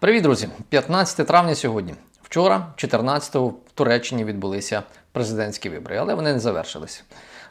Привіт, друзі! 15 травня сьогодні. Вчора, 14-го, в Туреччині відбулися президентські вибори, але вони не завершилися.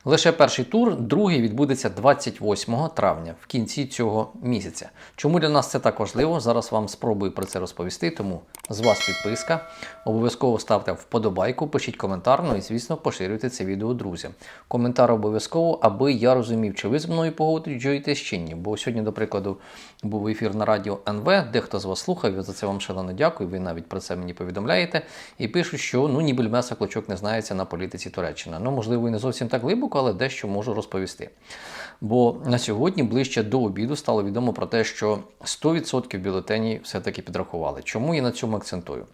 Лише перший тур, другий відбудеться 28 травня, в кінці цього місяця. Чому для нас це так важливо? Зараз вам спробую про це розповісти. Тому з вас підписка. Обов'язково ставте вподобайку, пишіть коментар, ну і звісно, поширюйте це відео друзям. Коментар обов'язково, аби я розумів, чи ви зі мною погоджуєтесь чи ні. Бо сьогодні, до прикладу, був ефір на радіо НВ, дехто з вас слухав, я за це вам шалено дякую. Ви навіть про це мені повідомляєте. І пишуть, що ну ніби Льмеса Клочок не знається на політиці Туреччини. Ну, можливо, і не зовсім так глибоко, але дещо можу розповісти. Бо на сьогодні, ближче до обіду, стало відомо про те, що 100% бюлетенів все-таки підрахували. Чому я на цьому акцентую?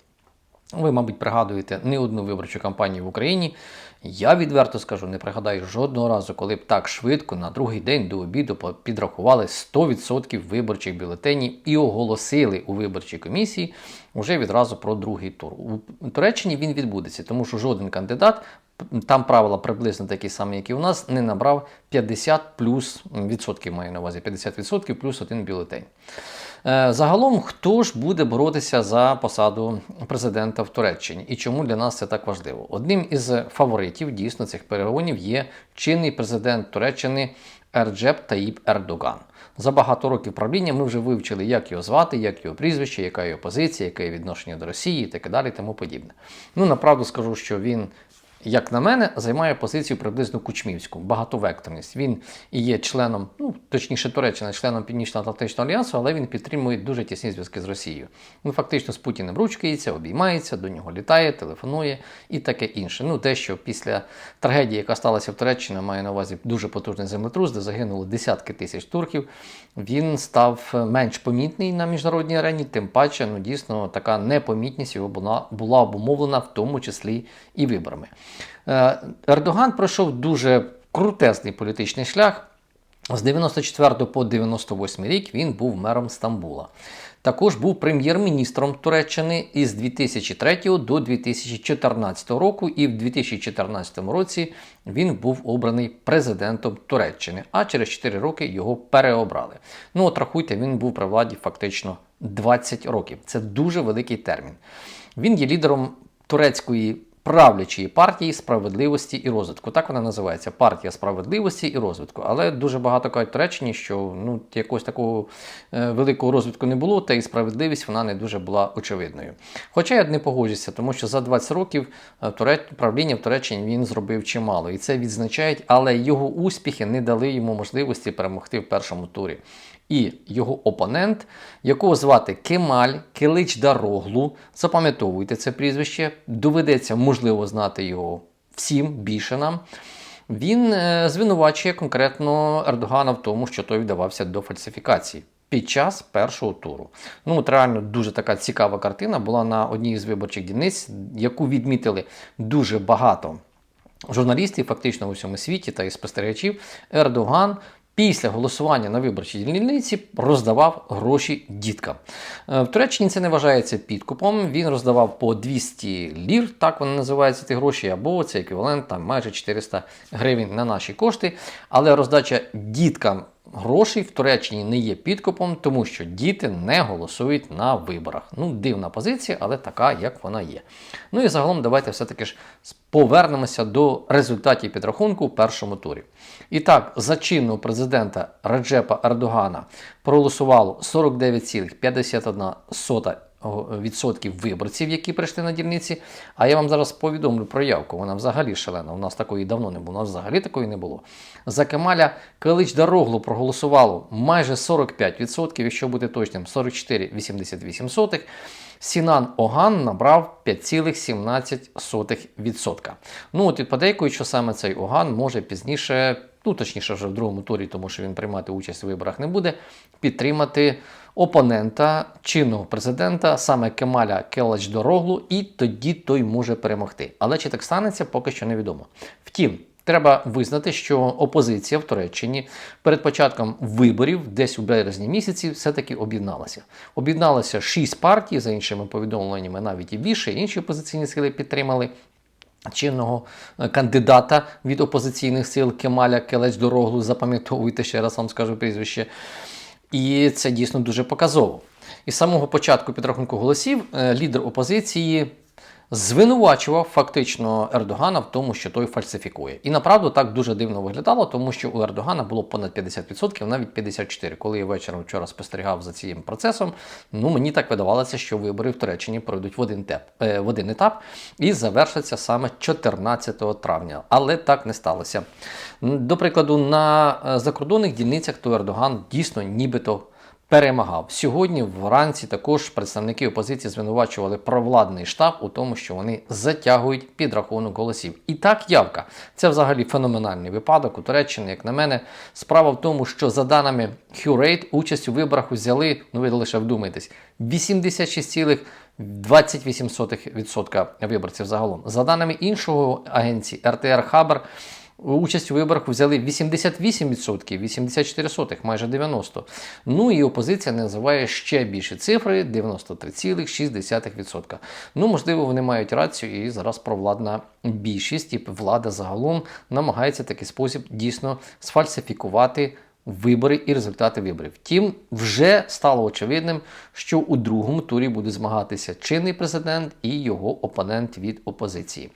Ви, мабуть, пригадуєте не одну виборчу кампанію в Україні. Я відверто скажу, не пригадаю жодного разу, коли б так швидко на другий день до обіду підрахували 100% виборчих бюлетенів і оголосили у виборчій комісії вже відразу про другий тур. У Туреччині він відбудеться, тому що жоден кандидат. Там правила приблизно такі самі, як і у нас, не набрав 50 плюс відсотків маю на увазі 50% плюс один бюлетень. Е, загалом, хто ж буде боротися за посаду президента в Туреччині і чому для нас це так важливо? Одним із фаворитів дійсно цих перегонів є чинний президент Туреччини Ерджеп Таїб Ердоган. За багато років правління ми вже вивчили, як його звати, як його прізвище, яка його позиція, яке відношення до Росії і так далі, тому подібне. Ну, направду скажу, що він як на мене, займає позицію приблизно кучмівську, багатовекторність. Він і є членом, ну точніше, Туреччина, членом Північно-Атлантичного альянсу, але він підтримує дуже тісні зв'язки з Росією. Він фактично з Путіним ручкається, обіймається, до нього літає, телефонує і таке інше. Ну, те, що після трагедії, яка сталася в Туреччині, має на увазі дуже потужний землетрус, де загинуло десятки тисяч турків. Він став менш помітний на міжнародній арені, тим паче, ну дійсно така непомітність його була, була обумовлена, в тому числі і виборами. Е, Ердоган пройшов дуже крутезний політичний шлях. З 94 по 98 рік він був мером Стамбула. Також був прем'єр-міністром Туреччини із 2003 до 2014 року, і в 2014 році він був обраний президентом Туреччини, а через 4 роки його переобрали. Ну от рахуйте, він був при владі фактично 20 років. Це дуже великий термін. Він є лідером турецької правлячої партії справедливості і розвитку. Так вона називається партія справедливості і розвитку. Але дуже багато кажуть в що ну якогось такого е, великого розвитку не було, та і справедливість вона не дуже була очевидною. Хоча я не погоджуся, тому що за 20 років е, правління в Туреччині він зробив чимало, і це відзначають, але його успіхи не дали йому можливості перемогти в першому турі і його опонент, якого звати Кемаль Килич Дароглу. Запам'ятовуйте це прізвище, доведеться, можливо, знати його всім більше нам. Він е, звинувачує конкретно Ердогана в тому, що той вдавався до фальсифікації. Під час першого туру. Ну, от реально дуже така цікава картина була на одній з виборчих дільниць, яку відмітили дуже багато журналістів, фактично в усьому світі та і спостерігачів. Ердоган після голосування на виборчій дільниці роздавав гроші діткам. Е, в Туреччині це не вважається підкупом. Він роздавав по 200 лір, так вони називаються ті гроші, або це еквівалент там майже 400 гривень на наші кошти. Але роздача діткам грошей в Туреччині не є підкупом, тому що діти не голосують на виборах. Ну, дивна позиція, але така, як вона є. Ну і загалом, давайте все-таки ж повернемося до результатів підрахунку у першому турі. І так, за чинного президента Раджепа Ердогана проголосувало 49,51 відсотків виборців, які прийшли на дільниці. А я вам зараз повідомлю про явку. Вона взагалі шалена. У нас такої давно не було. У нас взагалі такої не було. За Кемаля Калич Дороглу проголосувало майже 45%, якщо бути точним, 44,88%. Сінан Оган набрав 5,17%. Ну от і подейкують, що саме цей Оган може пізніше, ну точніше, вже в другому турі, тому що він приймати участь у виборах не буде, підтримати опонента чинного президента, саме Кемаля Келач Дороглу, і тоді той може перемогти. Але чи так станеться, поки що невідомо. Втім. Треба визнати, що опозиція в Туреччині перед початком виборів, десь у березні місяці, все-таки об'єдналася. Об'єдналося шість партій, за іншими повідомленнями, навіть і більше. Інші опозиційні сили підтримали чинного е, кандидата від опозиційних сил Кемаля Келеч Дороглу. Запам'ятовуйте ще раз вам скажу прізвище. І це дійсно дуже показово. І з самого початку підрахунку голосів е, лідер опозиції звинувачував фактично Ердогана в тому, що той фальсифікує. І направду так дуже дивно виглядало, тому що у Ердогана було понад 50%, навіть 54%. Коли я вечором вчора спостерігав за цим процесом, ну мені так видавалося, що вибори в Туреччині пройдуть в один, теп, е, в один етап і завершаться саме 14 травня. Але так не сталося. До прикладу, на е, закордонних дільницях то Ердоган дійсно нібито перемагав. Сьогодні вранці також представники опозиції звинувачували провладний штаб у тому, що вони затягують підрахунок голосів. І так явка. Це взагалі феноменальний випадок у Туреччині, як на мене. Справа в тому, що за даними Curate, участь у виборах взяли, ну ви лише вдумайтесь, 86,28% виборців загалом. За даними іншого агенції РТР Хабар, Участь у виборах взяли 88%, 84 сотих, майже 90%. Ну і опозиція називає ще більші цифри 93,6%. Ну, можливо, вони мають рацію, і зараз провладна більшість і влада загалом намагається такий спосіб дійсно сфальсифікувати вибори і результати виборів. Втім, вже стало очевидним, що у другому турі буде змагатися чинний президент і його опонент від опозиції.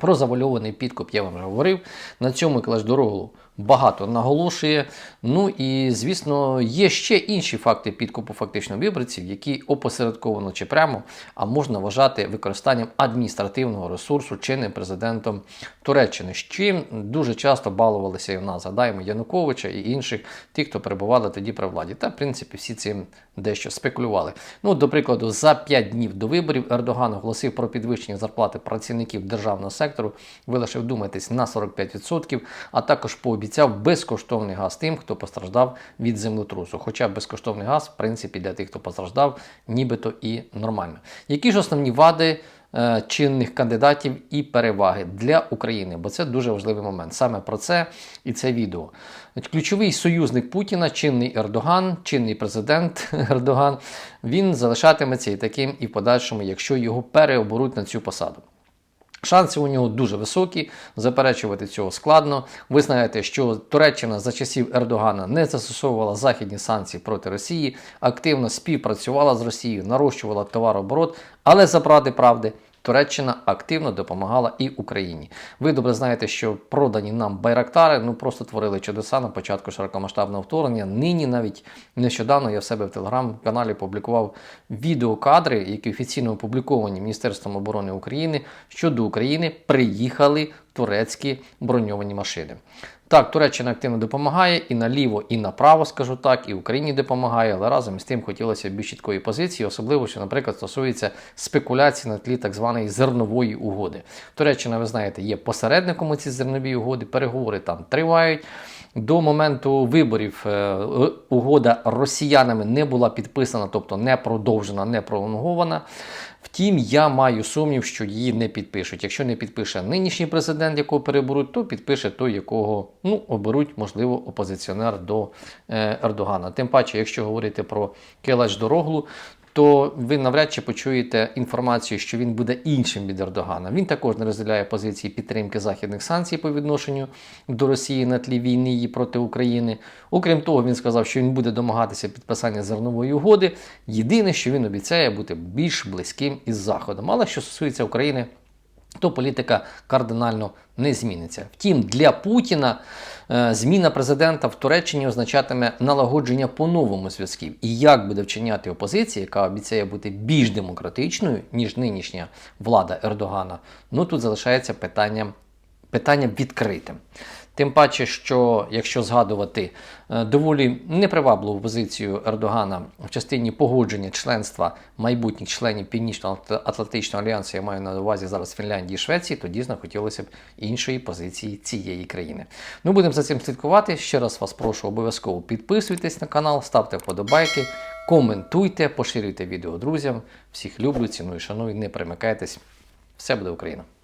Про завальований підкуп я вам вже говорив. На цьому клаш Дороглу багато наголошує. Ну і, звісно, є ще інші факти підкупу фактично виборців, які опосередковано чи прямо, а можна вважати використанням адміністративного ресурсу чинним президентом Туреччини, з чим дуже часто балувалися і в нас. Згадаємо Януковича і інших, тих, хто перебували тоді при владі. Та, в принципі, всі цим дещо спекулювали. Ну, до прикладу, за 5 днів до виборів Ердоган оголосив про підвищення зарплати працівників державного сектору. Ви лише вдумайтесь на 45%, а також пообіцяв безкоштовний газ тим, хто постраждав від землетрусу. Хоча безкоштовний газ, в принципі, для тих, хто постраждав, нібито і нормально. Які ж основні вади? е, Чинних кандидатів і переваги для України, бо це дуже важливий момент. Саме про це і це відео. Ключовий союзник Путіна, чинний Ердоган, чинний президент Ердоган, він залишатиметься і таким і в подальшому, якщо його переоберуть на цю посаду. Шанси у нього дуже високі, заперечувати цього складно. Ви знаєте, що Туреччина за часів Ердогана не застосовувала західні санкції проти Росії, активно співпрацювала з Росією, нарощувала товарооборот, але за правди правди. Туреччина активно допомагала і Україні. Ви добре знаєте, що продані нам байрактари ну просто творили чудеса на початку широкомасштабного вторгнення. Нині навіть нещодавно я в себе в телеграм-каналі публікував відеокадри, які офіційно опубліковані Міністерством оборони України, що до України приїхали турецькі броньовані машини. Так, Туреччина активно допомагає і наліво, і направо, скажу так, і Україні допомагає, але разом з тим хотілося б більш чіткої позиції, особливо, що, наприклад, стосується спекуляцій на тлі так званої зернової угоди. Туреччина, ви знаєте, є посередником у цій зерновій угоди, переговори там тривають. До моменту виборів е, угода росіянами не була підписана, тобто не продовжена, не пролонгована. Втім, я маю сумнів, що її не підпишуть. Якщо не підпише нинішній президент, якого переберуть, то підпише той, якого ну, оберуть, можливо, опозиціонер до е, Ердогана. Тим паче, якщо говорити про Келач Дороглу, то ви навряд чи почуєте інформацію, що він буде іншим від Ердогана. Він також не розділяє позиції підтримки західних санкцій по відношенню до Росії на тлі війни її проти України. Окрім того, він сказав, що він буде домагатися підписання зернової угоди. Єдине, що він обіцяє бути більш близьким із Заходом. Але що стосується України, то політика кардинально не зміниться. Втім, для Путіна е, зміна президента в Туреччині означатиме налагодження по-новому зв'язків. І як буде вчиняти опозиція, яка обіцяє бути більш демократичною, ніж нинішня влада Ердогана, ну тут залишається питання, питання відкритим. Тим паче, що якщо згадувати е, доволі непривабливу позицію Ердогана в частині погодження членства майбутніх членів Північно-Атлантичного альянсу, я маю на увазі зараз Фінляндії і Швеції, то дійсно хотілося б іншої позиції цієї країни. Ну будемо за цим слідкувати. Ще раз вас прошу обов'язково підписуйтесь на канал, ставте вподобайки, коментуйте, поширюйте відео друзям. Всіх люблю, ціную, шаную, не примикайтесь. Все буде Україна!